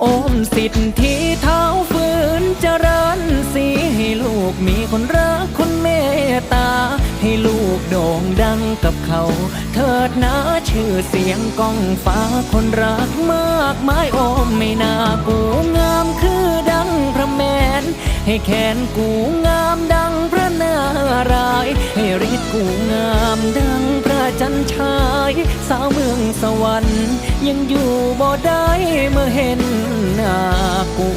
โอมสิทธิเท้าฝืนเจริญสีให้ลูกมีคนรักคนเมตตา ให้ลูกโด่งดังกับเขา เถิดนะชื่อเสียงก้องฟ้าคนรักมากมายโอมไม่น่ากูงามคือดังพระแมน ให้แขนกูงามดังพระนารายให้ฤทธิ์กูงามดังพระจันทร์ชาย สาวเมืองสวรรค์ ยังอยู่บ่ได้เมื่อเห็นหน้ากู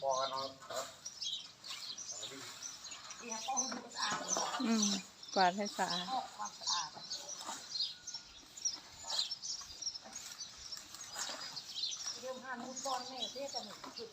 พอกันอืมกวาดให้สะอาดเรื่องห้ามุดบอลแม่เรียกกันหนึ่งคือ